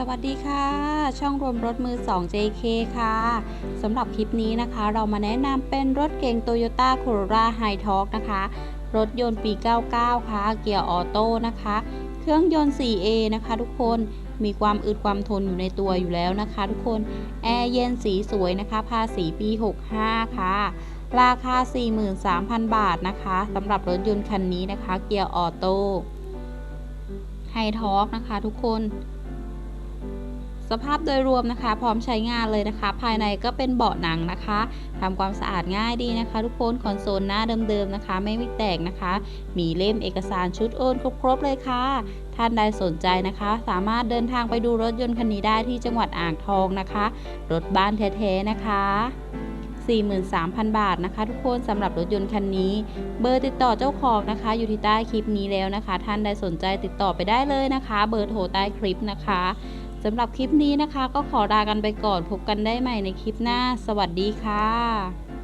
สวัสดีค่ะ ช่องรวมรถมือ 2 JK ค่ะสำหรับคลิปนี้นะคะ เรามาแนะนำเป็นรถเก๋ง Toyota Corolla High Torque นะคะ รถยนต์ปี 99 ค่ะ เกียร์ออโต้นะคะ เครื่องยนต์ 4A นะคะทุกคนมีความอึดความทนอยู่ในตัวอยู่แล้วนะคะ ทุกคนแอร์เย็นสีสวยนะคะ ภาษีปี 65 ค่ะ ราคา 43,000 บาทนะคะสำหรับรถยนต์คันนี้นะคะ เกียร์ออโต้ไฮทอร์กนะคะ ทุกคน สภาพโดยรวมนะคะ พร้อมใช้งานเลยนะคะ ภายในก็เป็นเบาะหนังนะคะทำความสะอาดง่ายดีนะคะ ทุกคนคอนโซลหน้าเดิมๆนะคะ ไม่มีแตกนะคะ มีเล่มเอกสารชุดโอนครบๆเลยค่ะท่านใดสนใจนะคะ สามารถเดินทางไปดูรถยนต์คันนี้ได้ที่จังหวัดอ่างทองนะคะ รถบ้านแท้ๆนะคะ 43,000 บาทนะคะ ทุกคนสำหรับรถยนต์คันนี้ เบอร์ติดต่อเจ้าของนะคะ อยู่ที่ใต้คลิปนี้แล้วนะคะ ท่านใดสนใจติดต่อไปได้เลยนะคะ เบอร์โทรใต้คลิปนะคะ สำหรับคลิปนี้นะคะ ก็ขอลากันไปก่อนพบกันได้ใหม่ในคลิปหน้า สวัสดีค่ะ